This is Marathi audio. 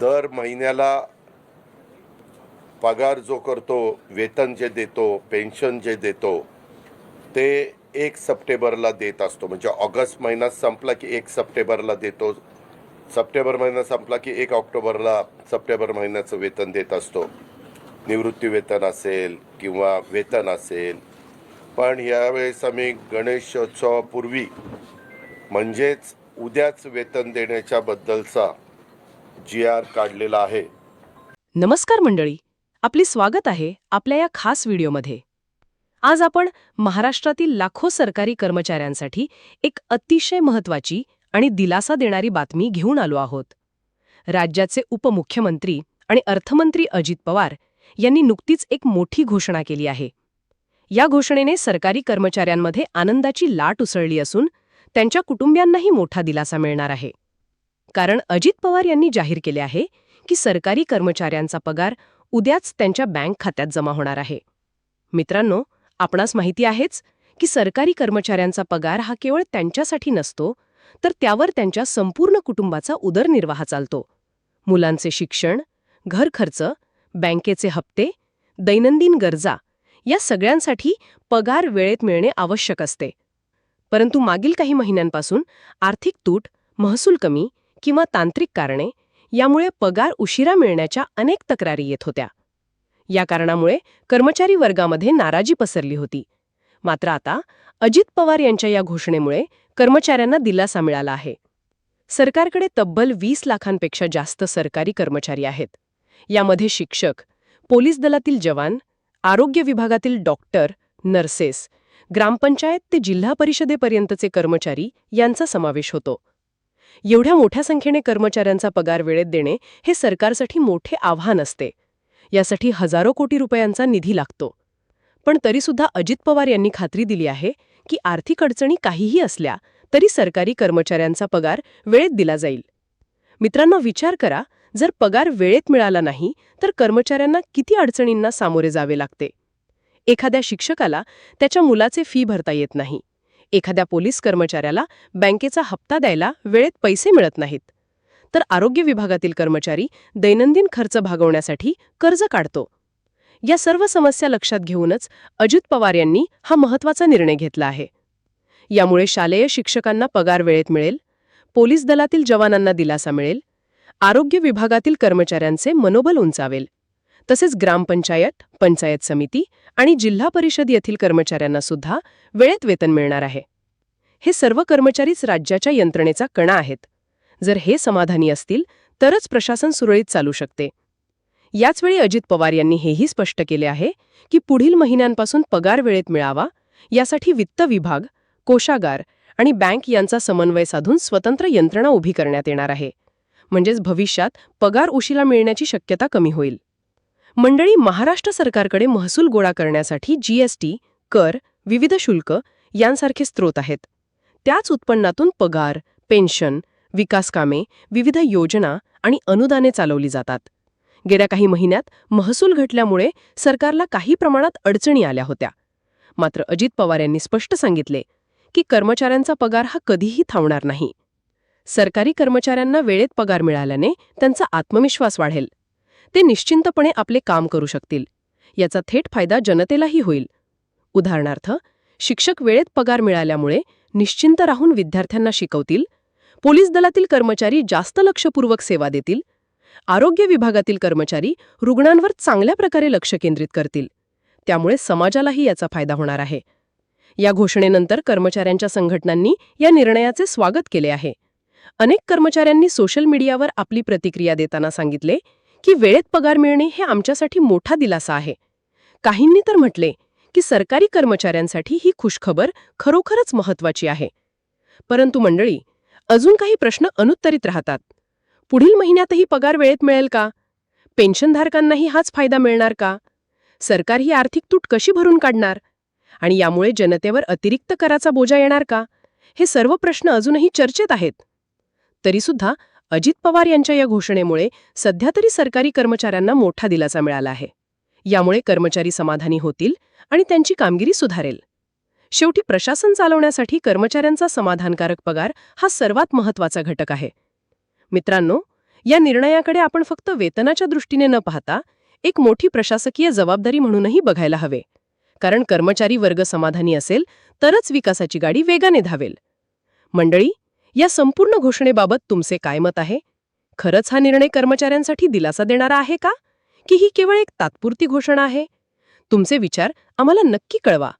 दर महिन्याला पगार जो करतो वेतन जे देतो पेन्शन जे देतो ते एक सप्टेंबरला देत असतो. म्हणजे ऑगस्ट महिना संपला की एक सप्टेंबरला देतो. सप्टेंबर महिना संपला की एक ऑक्टोबरला सप्टेंबर महिन्याचं वेतन देत असतो. निवृत्ती वेतन असेल किंवा वेतन असेल. पण यावेळेस आम्ही गणेशोत्सवापूर्वी म्हणजेच उद्याच वेतन देण्याच्याबद्दलचा जी आर काढलेला आहे. नमस्कार मंडळी. आपले स्वागत आहे आपल्या या खास व्हिडिओमध्ये. आज आपण महाराष्ट्रातील लाखो सरकारी कर्मचाऱ्यांसाठी एक अतिशय महत्वाची आणि दिलासा देणारी बातमी घेऊन आलो आहोत. राज्याचे उपमुख्यमंत्री आणि अर्थमंत्री अजित पवार यांनी नुकतीच एक मोठी घोषणा केली आहे. या घोषणेने सरकारी कर्मचाऱ्यांमध्ये आनंदाची लाट उसळली असून त्यांच्या कुटुंबियांनाही मोठा दिलासा मिळणार आहे. कारण अजित पवार यांनी जाहीर केले आहे की सरकारी कर्मचाऱ्यांचा पगार उद्याच त्यांच्या बँक खात्यात जमा होणार आहे. मित्रांनो आपणास माहिती आहेच की सरकारी कर्मचाऱ्यांचा पगार हा केवळ त्यांच्यासाठी नसतो तर त्यावर त्यांच्या संपूर्ण कुटुंबाचा उदरनिर्वाह चालतो. मुलांचे शिक्षण घरखर्च बँकेचे हप्ते दैनंदिन गरजा या सगळ्यांसाठी पगार वेळेत मिळणे आवश्यक असते. परंतु मागील काही महिन्यांपासून आर्थिक तूट महसूल कमी किंवा तांत्रिक कारणे यामुळे पगार उशिरा मिळण्याच्या अनेक तक्रारी येत होत्या. या कारणामुळे कर्मचारी वर्गामध्ये नाराजी पसरली होती. मात्र आता अजित पवार यांच्या या घोषणेमुळे कर्मचाऱ्यांना दिलासा मिळाला आहे. सरकारकडे तब्बल वीस लाखांपेक्षा जास्त सरकारी कर्मचारी आहेत. यामध्ये शिक्षक पोलीस दलातील जवान आरोग्य विभागातील डॉक्टर नर्सेस ग्रामपंचायत ते जिल्हा परिषदेपर्यंतचे कर्मचारी यांचा समावेश होतो. एवढ्या मोठ्या संख्येने कर्मचाऱ्यांचा पगार वेळेत देणे हे सरकारसाठी मोठे आव्हान असते. यासाठी हजारो कोटी रुपयांचा निधी लागतो. पण तरीसुद्धा अजित पवार यांनी खात्री दिली आहे की आर्थिक अडचणी काहीही असल्या तरी सरकारी कर्मचाऱ्यांचा पगार वेळेत दिला जाईल. मित्रांनो विचार करा जर पगार वेळेत मिळाला नाही तर कर्मचाऱ्यांना किती अडचणींना सामोरे जावे लागते? एखाद्या शिक्षकाला त्याच्या मुलाचे फी भरता येत नाही. एखाद्या पोलीस कर्मचाऱ्याला बँकेचा हप्ता द्यायला वेळेत पैसे मिळत नाहीत. तर आरोग्य विभागातील कर्मचारी दैनंदिन खर्च भागवण्यासाठी कर्ज काढतो. या सर्व समस्या लक्षात घेऊनच अजित पवार यांनी हा महत्त्वाचा निर्णय घेतला आहे. यामुळे शालेय शिक्षकांना पगार वेळेत मिळेल पोलीस दलातील जवानांना दिलासा मिळेल आरोग्य विभागातील कर्मचाऱ्यांचे मनोबल उंचावेल. तसेच ग्रामपंचायत पंचायत समिती आणि जिल्हा परिषद येथील कर्मचाऱ्यांना सुद्धा वेळेत वेतन मिळणार आहे. हे सर्व कर्मचारीच राज्याच्या यंत्रणेचा कणा आहेत. जर हे समाधानी असतील तरच प्रशासन सुरळीत चालू शकते. याचवेळी अजित पवार यांनी हेही स्पष्ट केले आहे की पुढील महिन्यांपासून पगार वेळेत मिळावा यासाठी वित्त विभाग कोशागार आणि बँक यांचा समन्वय साधून स्वतंत्र यंत्रणा उभी करण्यात येणार आहे. म्हणजेच भविष्यात पगार उशीला मिळण्याची शक्यता कमी होईल. मंडळी महाराष्ट्र सरकारकडे महसूल गोळा करण्यासाठी जीएसटी कर विविध शुल्क यांसारखे स्रोत आहेत. त्याच उत्पन्नातून पगार पेन्शन विकास कामे विविध योजना आणि अनुदाने चालवली जातात. गेल्या काही महिन्यात महसूल घटल्यामुळे सरकारला काही प्रमाणात अडचणी आल्या होत्या. मात्र अजित पवार यांनी स्पष्ट सांगितले की कर्मचाऱ्यांचा पगार हा कधीही थांबणार नाही. सरकारी कर्मचाऱ्यांना वेळेत पगार मिळाल्याने त्यांचा आत्मविश्वास वाढेल. ते निश्चिंतपणे आपले काम करू शकतील. याचा थेट फायदा जनतेलाही होईल. उदाहरणार्थ शिक्षक वेळेत पगार मिळाल्यामुळे निश्चिंत राहून विद्यार्थ्यांना शिकवतील पोलीस दलातील कर्मचारी जास्त लक्षपूर्वक सेवा देतील आरोग्य विभागातील कर्मचारी रुग्णांवर चांगल्या प्रकारे लक्ष केंद्रित करतील. त्यामुळे समाजालाही याचा फायदा होणार आहे. या घोषणेनंतर कर्मचाऱ्यांच्या संघटनांनी या निर्णयाचे स्वागत केले आहे. अनेक कर्मचाऱ्यांनी सोशल मीडियावर आपली प्रतिक्रिया देताना सांगितले की वेळेत पगार मिळणे हे आमच्यासाठी मोठा दिलासा आहे. काहींनी तर म्हटले की सरकारी कर्मचाऱ्यांसाठी ही खुशखबर खरोखरच महत्वाची आहे. परंतु मंडळी अजून काही प्रश्न अनुत्तरित राहतात. पुढील महिन्यातही पगार वेळेत मिळेल का? पेन्शनधारकांनाही हाच फायदा मिळणार का? सरकार ही आर्थिक तूट कशी भरून काढणार? आणि यामुळे जनतेवर अतिरिक्त कराचा बोजा येणार का? हे सर्व प्रश्न अजूनही चर्चेत आहेत. तरीसुद्धा अजित पवार यांच्या या घोषणेमुळे सध्या तरी सरकारी कर्मचाऱ्यांना मोठा दिलासा मिळाला आहे. यामुळे कर्मचारी समाधानी होतील आणि त्यांची कामगिरी सुधारेल. शेवटी प्रशासन चालवण्यासाठी कर्मचाऱ्यांचा समाधानकारक पगार हा सर्वात महत्त्वाचा घटक आहे. मित्रांनो या निर्णयाकडे आपण फक्त वेतनाच्या दृष्टीने न पाहता एक मोठी प्रशासकीय जबाबदारी म्हणूनही बघायला हवे. कारण कर्मचारी वर्ग समाधानी असेल तरच विकासाची गाडी वेगाने धावेल. मंडळी या संपूर्ण घोषणेबाबत तुमचे काय मत आहे? खरंच हा निर्णय कर्मचाऱ्यांसाठी दिलासा देणारा आहे का? की ही केवळ एक तात्पुरती घोषणा आहे? तुमचे विचार आम्हाला नक्की कळवा.